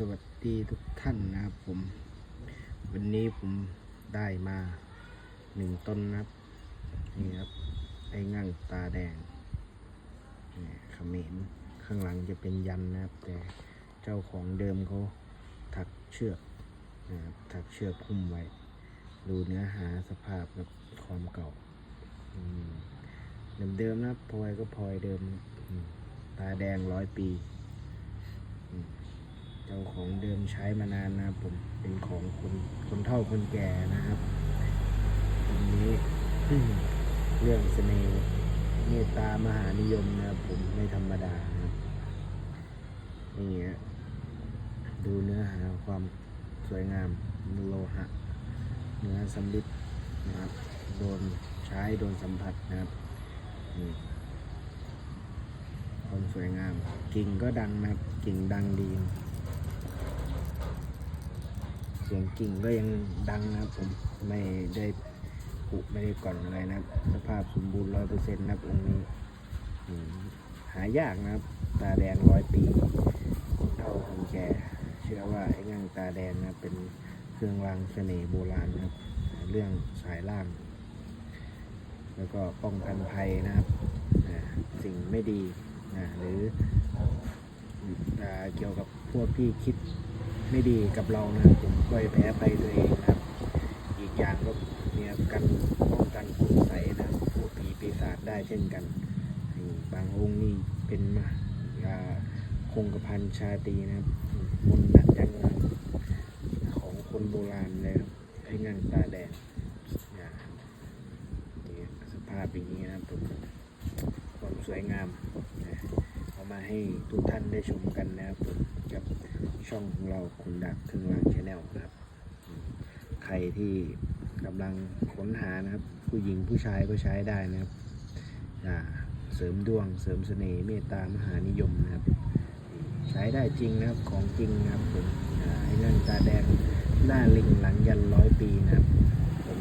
สวัสดีทุกท่านนะครับผม วันนี้ผมได้มาหนึ่งต้นนะครับนี่ครับไอ้งั่งตาแดงนี่เขมรข้างหลังจะเป็นยันนะครับ แต่เจ้าของเดิมเขาถักเชือกนะครับถักเชือกคุ้มไว้ ดูเนื้อหาสภาพกับความเก่าอืมเดิมๆนะพลอยก็พลอยเดิมอืมตาแดงร้อยปี เจ้าของเดิมใช้มานานนะผมเป็นของคนคนเฒ่าคนแก่นะครับตรงนี้เรื่องเสน่ห์เมตตามหานิยมนะครับผมไม่ธรรมดาครับนี่ฮะดูเนื้อหาความสวยงามโลหะเนื้อสำลิดนะครับโดนใช้โดนสัมผัสนะครับนี่ความสวยงามกิ่งก็ดังนะครับกิ่งดังดี เสียงกิ่งก็ยังดังนะครับผมไม่ได้ผุไม่ได้ก่อนอะไรนะครับ สภาพสมบูรณ์ร้อยเปอร์เซ็นต์นะครับองค์นี้อืมหายากนะครับ ตาแดงร้อยปีคนเท่าคนแก่เชื่อว่าไอ้งั่งตาแดงนะเป็นเครื่องรางเสน่ห์โบราณนะครับ เรื่องสายล่าง แล้วก็ป้องกันภัยนะครับสิ่งไม่ดีหรือเกี่ยวกับพวกที่คิด ไม่ดีกับเรานะผมก็จะแพ้ไปตัวเองนะครับ อีกอย่างก็เนี่ยกันป้องกันคุณใสนะครับพูดผีปีศาจได้เช่นกันบางองค์นี่เป็นมาอ่าคงกระพันชาตีนะครับมนต์หนักยันนะครับของคนโบราณเลยครับไอ้งังตาแดงนี่สภาพอย่างนี้นะครับความสวยงามนะเอามาให้ทุกท่านได้ชมกันนะครับผมกับ ช่องของเราคุณดักครึ่งลังชาแนลนะครับ ใครที่กำลังค้นหานะครับ ผู้หญิงผู้ชายก็ใช้ได้นะครับเสริมดวงเสริมเสน่ห์เมตตามหานิยมนะครับ ใช้ได้จริงนะครับของจริงนะครับผมไอ้เงินตาแดงหน้าลิงหลังยันร้อยปีนะครับผม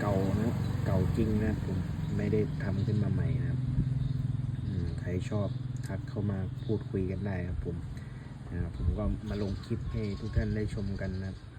เก่านะครับเก่าจริงนะครับผมไม่ได้ทำขึ้นมาใหม่นะครับใครชอบทักเข้ามาพูดคุยกันได้ครับผม นะครับผมก็มาลงคลิปให้ทุกท่านได้ชมกันนะครับ